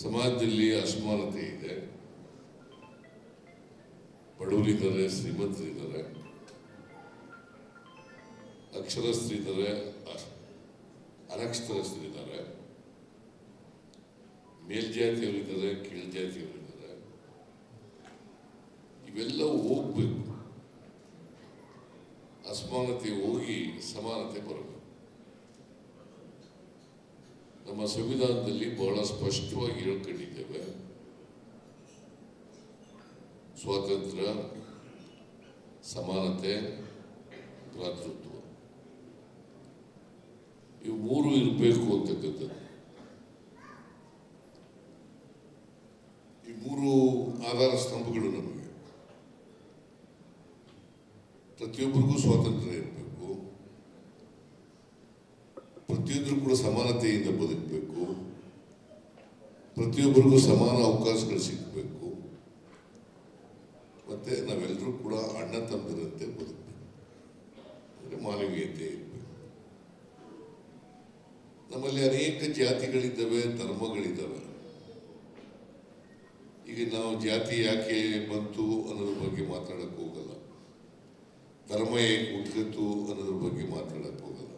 ಸಮಾಜದಲ್ಲಿ ಅಸಮಾನತೆ ಇದೆ. ಬಡವರಿದ್ದಾರೆ ಶ್ರೀಮಂತರಿದ್ದಾರೆ ಅಕ್ಷರಸ್ಥರಿದ್ದಾರೆ ಅನಕ್ಷರಸ್ಥರಿದ್ದಾರೆ ಮೇಲ್ಜಾತಿಯವರಿದ್ದಾರೆ ಕೀಳ್ಜಾತಿಯವರಿದ್ದಾರೆ ಇವೆಲ್ಲ ಹೋಗ್ಬೇಕು. ಅಸಮಾನತೆ ಹೋಗಿ ಸಮಾನತೆ ಬರಬೇಕು. ನಮ್ಮ ಸಂವಿಧಾನದಲ್ಲಿ ಬಹಳ ಸ್ಪಷ್ಟವಾಗಿ ಹೇಳ್ಕೊಂಡಿದ್ದೇವೆ. ಸ್ವಾತಂತ್ರ್ಯ, ಸಮಾನತೆ, ಭ್ರಾತೃತ್ವ. ಇವು ಮೂರು ಇರಬೇಕು ಅಂತಕ್ಕಂಥದ್ದು. ಈ ಮೂರು ಆಧಾರ ಸ್ತಂಭಗಳು ನಮಗೆ. ಪ್ರತಿಯೊಬ್ಬರಿಗೂ ಸ್ವಾತಂತ್ರ್ಯ ಇರಬೇಕು. ಪ್ರತಿಯೊಬ್ಬರು ಕೂಡ ಸಮಾನತೆಯಿಂದ ಬದುಕಬೇಕು. ಪ್ರತಿಯೊಬ್ಬರಿಗೂ ಸಮಾನ ಅವಕಾಶಗಳು ಸಿಗಬೇಕು. ಮತ್ತೆ ನಾವೆಲ್ಲರೂ ಕೂಡ ಅಣ್ಣ ತಂದಿರಂತೆ ಬದುಕಬೇಕು. ಅಂದರೆ ಮಾನವೀಯತೆ ಇರಬೇಕು. ನಮ್ಮಲ್ಲಿ ಅನೇಕ ಜಾತಿಗಳಿದ್ದಾವೆ, ಧರ್ಮಗಳಿದ್ದಾವೆ. ಈಗ ನಾವು ಜಾತಿ ಯಾಕೆ ಬಂತು ಅನ್ನೋದ್ರ ಬಗ್ಗೆ ಮಾತಾಡಕ್ಕೆ ಹೋಗಲ್ಲ. ಧರ್ಮ ಹೇಗೆ ಹುಟ್ಟಿತು ಅನ್ನೋದ್ರ ಬಗ್ಗೆ ಮಾತಾಡಕ್ಕೆ ಹೋಗಲ್ಲ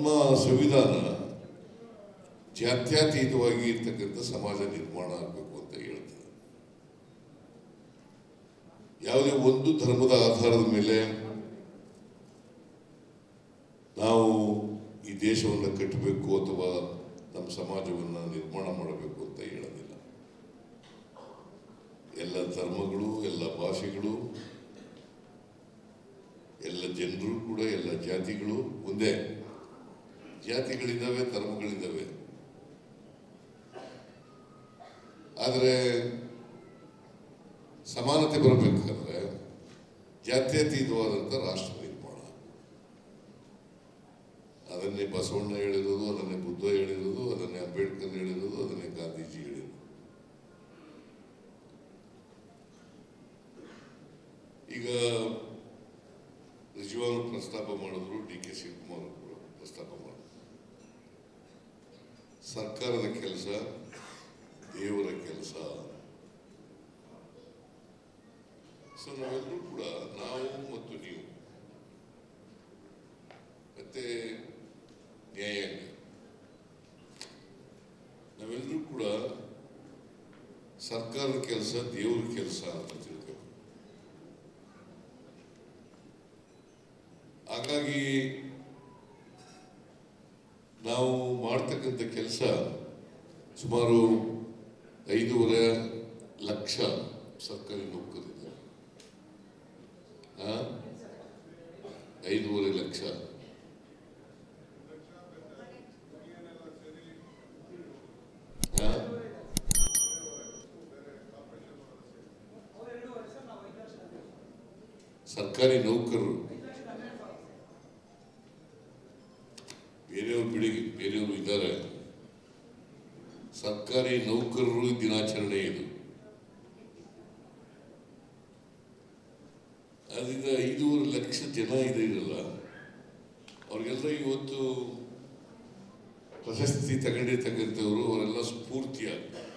ನಮ್ಮ ಸಂವಿಧಾನ ಜಾತ್ಯತೀತವಾಗಿ ಇರ್ತಕ್ಕಂಥ ಸಮಾಜ ನಿರ್ಮಾಣ ಆಗಬೇಕು ಅಂತ ಹೇಳ್ತದೆ ಯಾವುದೇ ಒಂದು ಧರ್ಮದ ಆಧಾರದ ಮೇಲೆ ನಾವು ಈ ದೇಶವನ್ನು ಕಟ್ಟಬೇಕು ಅಥವಾ ನಮ್ಮ ಸಮಾಜವನ್ನು ನಿರ್ಮಾಣ ಮಾಡಬೇಕು ಅಂತ ಹೇಳೋದಿಲ್ಲ. ಎಲ್ಲ ಧರ್ಮಗಳು, ಎಲ್ಲ ಭಾಷೆಗಳು, ಎಲ್ಲ ಜನರು ಕೂಡ, ಎಲ್ಲ ಜಾತಿಗಳು ಒಂದೇ. ಜಾತಿಗಳಿದ್ದಾವೆ, ಧರ್ಮಗಳಿದ್ದಾವೆ. ಆದರೆ ಸಮಾನತೆ ಬರಬೇಕಾದ್ರೆ ಜಾತ್ಯತೀತವಾದಂಥ ರಾಷ್ಟ್ರ ನಿರ್ಮಾಣ. ಅದನ್ನೇ ಬಸವಣ್ಣ ಹೇಳಿರೋದು, ಅದನ್ನೇ ಬುದ್ಧ ಹೇಳಿರೋದು, ಅದನ್ನೇ ಅಂಬೇಡ್ಕರ್ ಹೇಳಿರೋದು, ಅದನ್ನೇ ಗಾಂಧೀಜಿ ಹೇಳಿರೋದು. ಈಗ ನಿಜವಾಗ್ಲೂ ಪ್ರಸ್ತಾಪ ಮಾಡಿದ್ರು ಡಿ ಕೆ ಶಿವಕುಮಾರ್ ಪ್ರಸ್ತಾಪ ಮಾಡಿದ್ರು ಸರ್ಕಾರದ ಕೆಲಸ, ದೇವರ ಕೆಲಸ. ಸೊ ನಾವೆಲ್ಲರೂ ಕೂಡ ನಾವು ಮತ್ತು ನೀವು. ಮತ್ತೆ ನ್ಯಾಯಾಂಗ. ನಾವೆಲ್ಲರೂ ಕೂಡ ಸರ್ಕಾರದ ಕೆಲಸ, ದೇವರ ಕೆಲಸ ಅಂತ ತಿಳ್ಕೊ ನಾವು ಮಾಡ್ತಕ್ಕಂಥ ಕೆಲಸ ಸುಮಾರು ಐದೂವರೆ ಲಕ್ಷ ಸರ್ಕಾರಿ ನೌಕರಿದ್ದಾರೆ? ಐದೂವರೆ ಲಕ್ಷ? ಸರ್ಕಾರಿ ನೌಕರರು ಸರ್ಕಾರಿ ನೌಕರರು ದಿನಾಚರಣೆ ಇದು. ಅದರಿಂದ ಐದೂವರೆ ಲಕ್ಷ ಜನ ಇದೆ ಇರಲ್ಲ ಅವ್ರಿಗೆಲ್ಲ ಇವತ್ತು ಪ್ರಶಸ್ತಿ ತಗೊಂಡೇ ತಗೊಂಡಿರ್ತಕ್ಕಂಥವ್ರು, ಅವರೆಲ್ಲ ಸ್ಫೂರ್ತಿಯಾಗ್ತಾರೆ